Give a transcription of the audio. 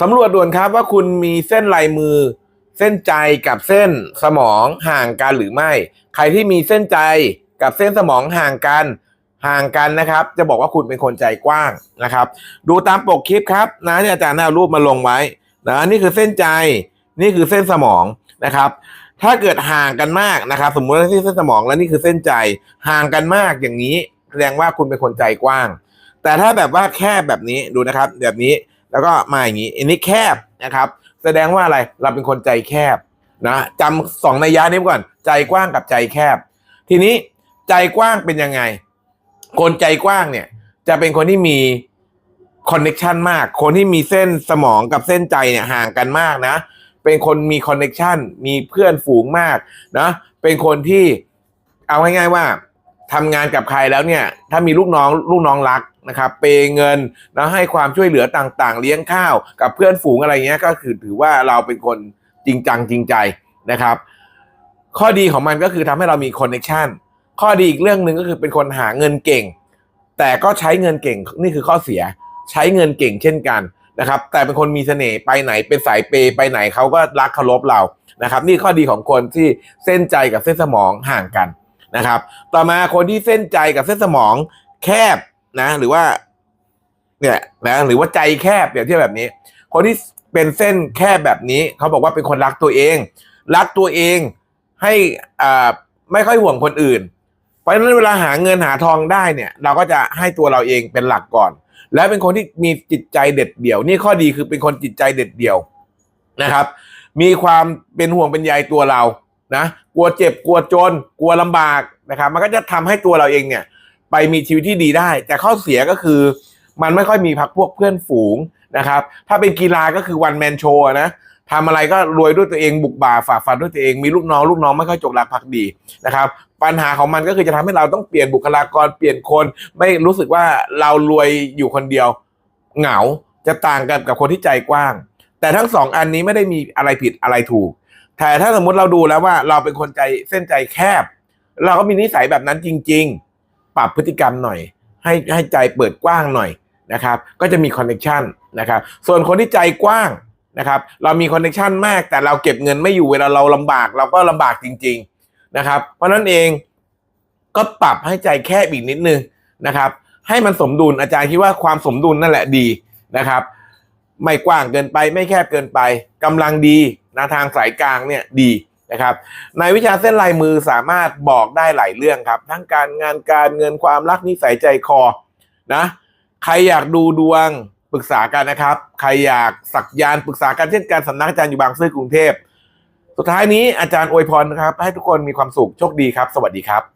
สำรวจด่วนครับว่าคุณมีเส้นลายมือ เส้นใจกับเส้นสมองห่างกันหรือไม่ ใครที่มีเส้นใจกับเส้นสมองห่างกันห่างกันนะครับ จะบอกว่าคุณเป็นคนใจกว้างนะครับ ดูตามปกคลิปครับนะที่อาจารย์เอารูปมาลงไว้นะนี่คือเส้นใจนี่คือเส้นสมองนะครับ ถ้าเกิดห่างกันมากนะครับ สมมุติว่าที่เส้นสมองแล้วนี่คือเส้นใจห่างกันมากอย่างนี้แสดงว่าคุณเป็นคนใจกว้าง แต่ถ้าแบบว่าแคบแบบนี้ดูนะครับ แบบนี้ แล้วก็มาอย่างนี้อันนี้แคบนะครับ แสดงว่าอะไรเราเป็นคนใจแคบนะจำสองนัยยะนี้ก่อน ใจกว้างกับใจแคบ ทีนี้ใจกว้างเป็นยังไง คนใจกว้างเนี่ย จะเป็นคนที่มีคอนเน็ชันมาก คนที่มีเส้นสมองกับเส้นใจเนี่ยห่างกันมากนะ เป็นคนมีคอนเน็ชันมีเพื่อนฝูงมากนะ เป็นคนที่เอาง่ายๆว่าทำงานกับใครแล้วเนี่ย ถ้ามีลูกน้องลูกน้องรัก นะครับเปย์เงินแล้วให้ความช่วยเหลือต่างๆ เลี้ยงข้าวกับเพื่อนฝูงอะไรเงี้ยก็คือถือว่าเราเป็นคนจริงจังจริงใจนะครับ ข้อดีของมันก็คือทำให้เรามีคอนเน็ชันข้อดีอีกเรื่องหนึ่งก็คือเป็นคนหาเงินเก่ง แต่ก็ใช้เงินเก่งนี่คือข้อเสียใช้เงินเก่งเช่นกันนะครับ แต่เป็นคนมีเสน่ห์ไปไหนเป็นสายเปย์ไปไหนเขาก็รักเคารพเรานะครับ นี่ข้อดีของคนที่เส้นใจกับเส้นสมองห่างกันนะครับ ต่อมาคนที่เส้นใจกับเส้นสมองแคบ นะ หรือว่า เนี่ยนะหรือว่าใจแคบแบบที่แบบนี้ คนที่เป็นเส้นแคบแบบนี้ เขาบอกว่าเป็นคนรักตัวเอง รักตัวเองให้อ่าไม่ค่อยห่วงคนอื่น เพราะฉะนั้นเวลาหาเงินหาทองได้เนี่ย เราก็จะให้ตัวเราเองเป็นหลักก่อน และเป็นคนที่มีจิตใจเด็ดเดี่ยว นี่ข้อดีคือเป็นคนจิตใจเด็ดเดี่ยวนะครับ มีความเป็นห่วงเป็นใยตัวเรานะกลัวเจ็บกลัวจน กลัวลำบากนะครับ มันก็จะทำให้ตัวเราเองเนี่ย ไปมีชีวิตที่ดีได้ แต่ข้อเสียก็คือ มันไม่ค่อยมีพักพวกเพื่อนฝูงนะครับ ถ้าเป็นกีฬาก็คือวันแมนโชนะทำอะไรก็รวยด้วยตัวเองบุกบ่าฝ่าฟันด้วยตัวเองมีลูกน้องลูกน้องไม่ค่อยจกรักภักดีนะครับ ปัญหาของมันก็คือจะทำให้เราต้องเปลี่ยนบุคลากรเปลี่ยนคน ไม่รู้สึกว่าเรารวยอยู่คนเดียวเหงาจะต่างกันกับคนที่ใจกว้าง แต่ทั้งสองอันนี้ไม่ได้มีอะไรผิดอะไรถูก แต่ถ้าสมมติเราดูแล้วว่าเราเป็นคนใจเส้นใจแคบ เราก็มีนิสัยแบบนั้นจริง ๆ ปรับพฤติกรรมหน่อย ให้ให้ใจเปิดกว้างหน่อยนะครับ ก็จะมีคอนเนคชันนะครับ ส่วนคนที่ใจกว้างนะครับ เรามีคอนเนคชันมาก แต่เราเก็บเงินไม่อยู่เวลาเราลำบาก เราก็ลำบากจริง ๆนะครับ เพราะนั้นเองก็ปรับให้ใจแคบอีกนิดนึงนะครับ ให้มันสมดุลอาจารย์คิดว่าความสมดุลนั่นแหละดีนะครับ ไม่กว้างเกินไปไม่แคบเกินไปกำลังดีนะทางสายกลางเนี่ยดี นะครับในวิชาเส้นลายมือสามารถบอกได้หลายเรื่องครับ ทั้งการงานการเงินความรักนิสัยใจคอนะใครอยากดูดวงปรึกษากันนะครับ ใครอยากสักยานปรึกษากันเช่นการสำนักอาจารย์อยู่บางซื่อกรุงเทพ สุดท้ายนี้อาจารย์อวยพรนะครับ ให้ทุกคนมีความสุขโชคดีครับ สวัสดีครับ